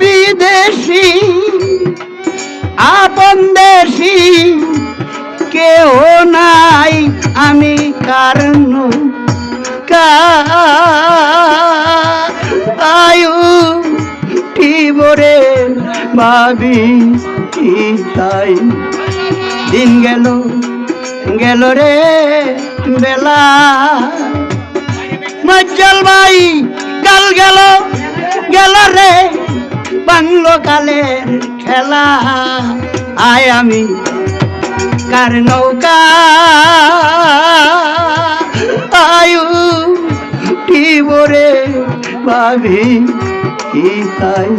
বিদেশি, আপন দেশি, কেউ নাই আমি কারণ আয়ু টিবরে ভাবি কি তাই? দিন গেল গেল রে বেলা মজ্জল ভাই, কাল গেল গেল রে বাংলো কালের খেলা। আয় আমি কার নৌকা? আয়ু টিবরে ভাবি কি তাই?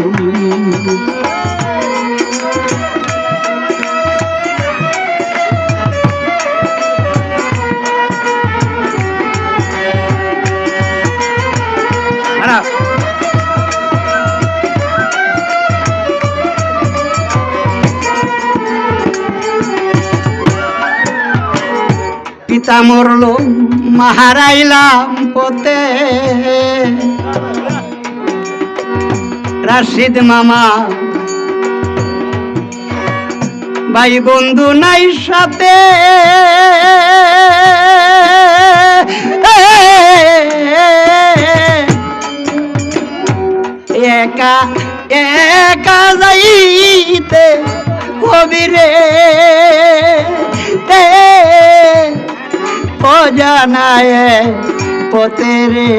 পিতা মরল মাহারাইলাম পতে রাশিদ মামা ভাই বন্ধু নাই সাথে। একা একা যাইতে কবিরে জানায় পতে রে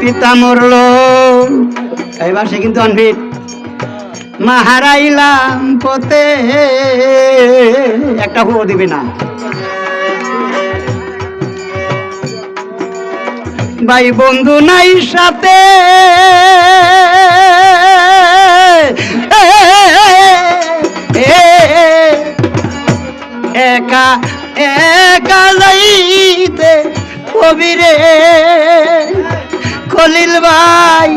পিতা মরল এবার সে কিন্তু অনভিট মাহারাইলাম পথে। একটা হুয়ো দিবে না। ভাই বন্ধু নাই সাথে। একা একা যাইতে কবিরে খলিল ভাই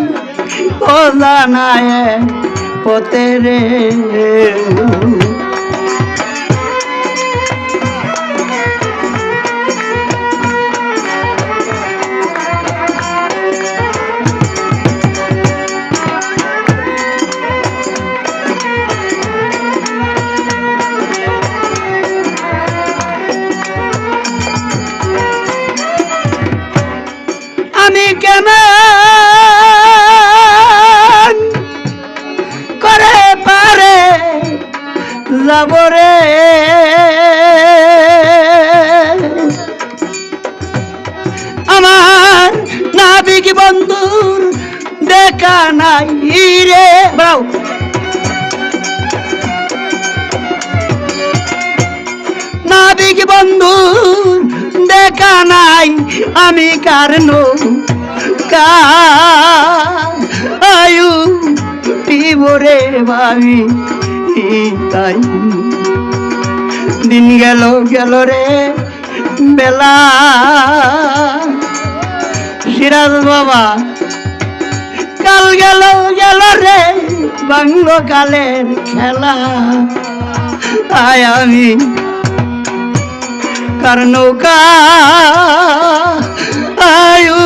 ও জানায় পতে রে। বন্ধুর দেখা নাই রে। বাউ নাবিক বন্ধু দেখা নাই, আমি কারণ আয়ু টিবরে ভাবি তাই। দিন গেল গেল রে বেলা। সিরাজ বাবা। কাল গেল গেল রে বাংলো কালের খেলা। আয় আমি কার নৌকা। আয়ু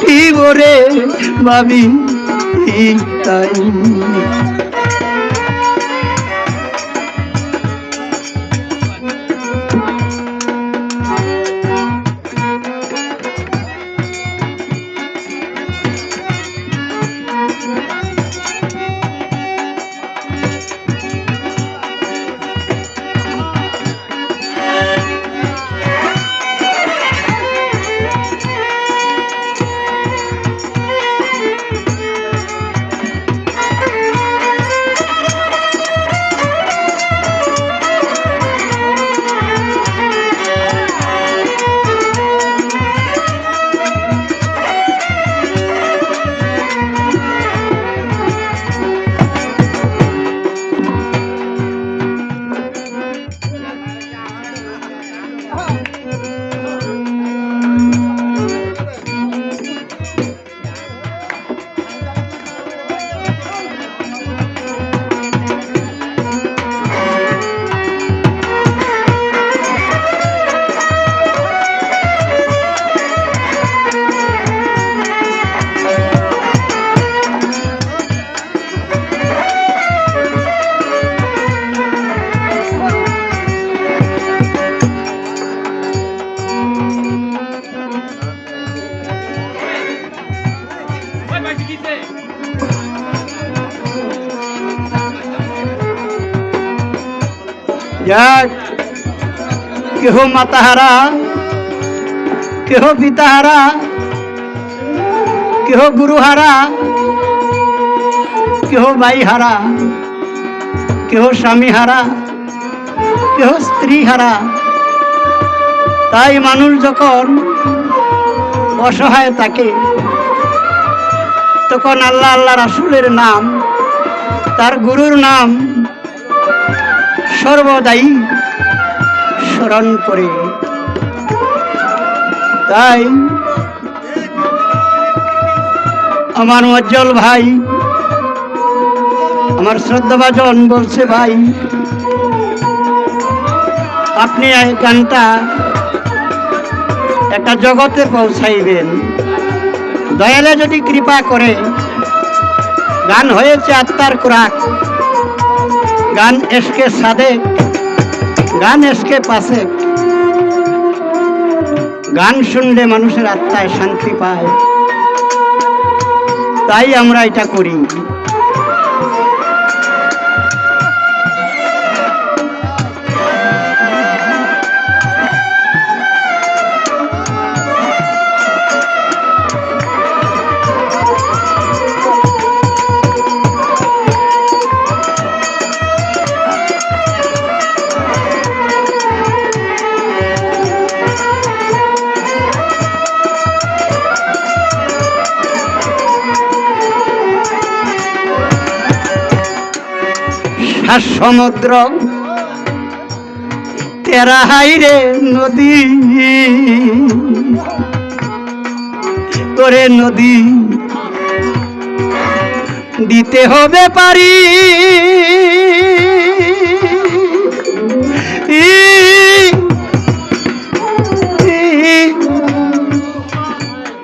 টিবরে ভাবি তাই যাক কেহ মাতাহারা, কেহ পিতাহারা, কেহ গুরুহারা, কেহ ভাইহারা, কেহ স্বামীহারা, কেহ স্ত্রীহারা। তাই মানুষ যখন অসহায় থাকে, তখন আল্লাহ আল্লাহ রাসুলের নাম, তার গুরুর নাম সর্বদাই স্মরণ করে। তাই আমার উজ্জ্বল ভাই, আমার শ্রদ্ধাভাজন বলছে, ভাই, আপনি এই গানটা একটা জগতে পৌঁছাইবেন। দয়ালে যদি কৃপা করে, গান হয়েছে আত্মার কোরাক গান এসকে সাদে গান এসকে পাশে। গান শুনলে মানুষের আত্মায় শান্তি পায়। তাই আমরা এটা করি। আর সমুদ্র। তেরা হাইরে নদী। তোরে নদী দিতে হবে পারি।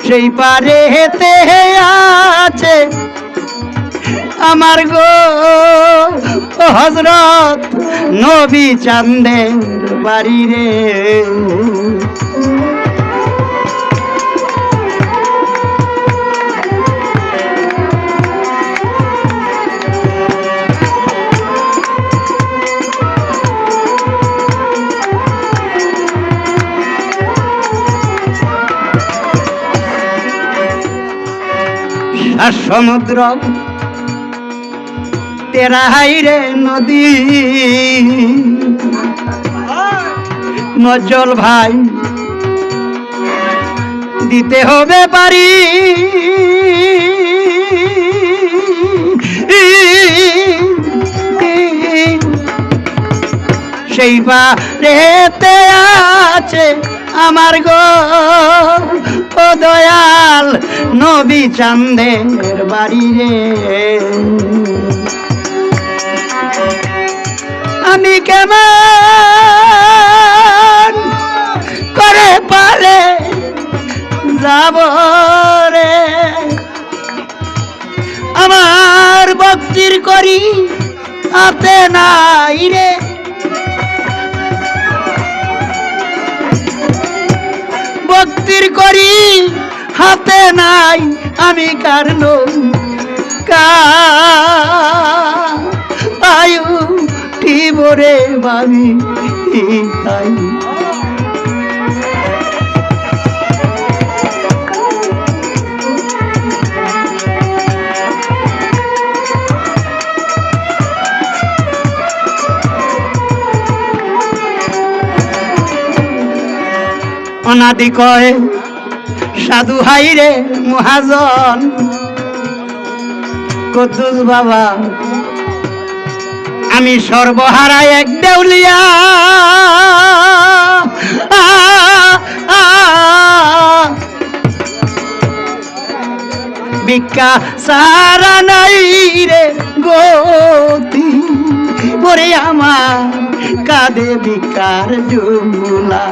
সেই পারে হেতে আছে আমার গো। হজরত নবী চান্দের বাড়ি রে। সমুদ্র তেরা হাইরে নদী। নজল ভাই, দিতে হবে পারি। সেই রেতে আছে আমার গো, ও দয়াল নবী চান্দের বাড়ি রে। আমি কেমন করে পারে যাব রে? আমার ভক্তির করি হাতে নাই রে। ভক্তির করি হাতে নাই, আমি কার আয়ু টিবরে ভাবি তাই। অনাদি কয় সাধু হাইরে মহাজন কদ্দুস বাবা আমি সর্বহারা এক দেউলিয়া। বিকা সারা নাই রে গতি পরে আমার কাঁধে বিকার জমুলা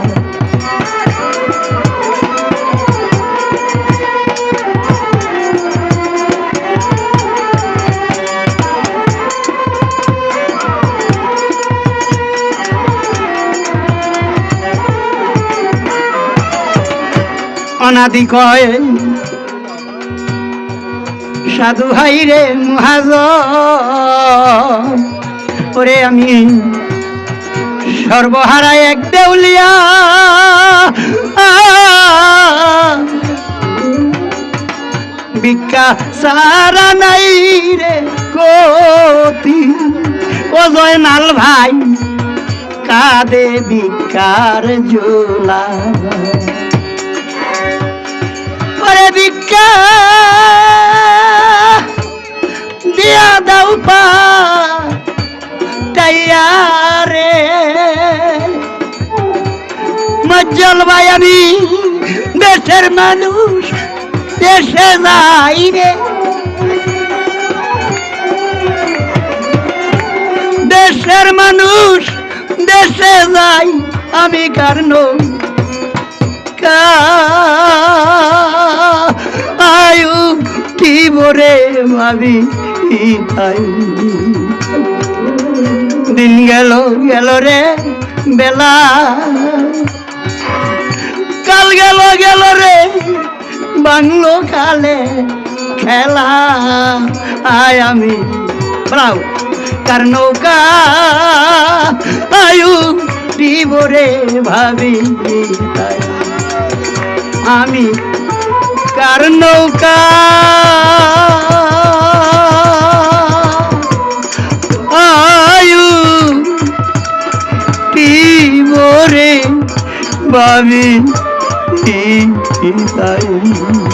অনাদি কয়, সাধু ভাই রে মহাজ ওরে আমি সর্বহারা এক দেউলিয়া, ভিক্ষা সারা নাই রে গতি ও জয়নাল ভাই কাদে ভিক্ষার জোলা। ওরে ভিক্ষা দিয়া দাও পা মজ্জল ভাই, আমি দেশের মানুষ, দেশে যাই রে। দেশের মানুষ, দেশে যাই আমি কারণ আয়ু ভাবি তাই দিন গেল গেল রে বেলা। কাল গেল গেল রে বাংলো কালে খেলা। আয় আমি ব্রাউ কার নৌকা আয়ু রে ভাবি আমি কার নৌকা? রে ভাবি তাই